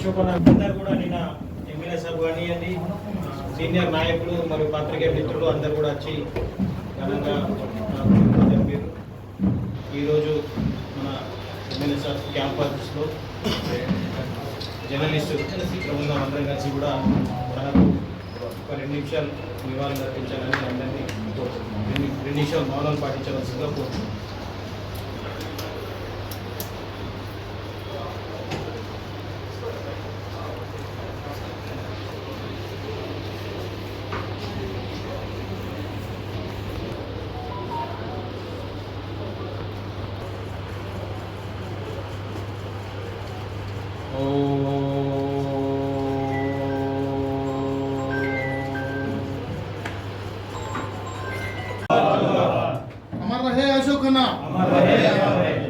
అందరు కూడా నిన్న ఎమ్మెల్యే సార్ కానివ్వండి సీనియర్ నాయకులు మరియు పత్రికా మిత్రులు అందరు కూడా వచ్చి ఘనంగా నాకు ఈరోజు మన ఎమ్మెల్యే సార్ క్యాంపస్లో జర్నలిస్టు బృందం అందరం కలిసి కూడా మనకు ఒక రెండు నిమిషాలు నివాళులు అర్పించాలని అందరినీ రెండు నిమిషాలు మౌనం పాటించవలసిందిగా కోరుతున్నాం. अमर रहे अशोक खन्ना अमर रहे, अमर रहे।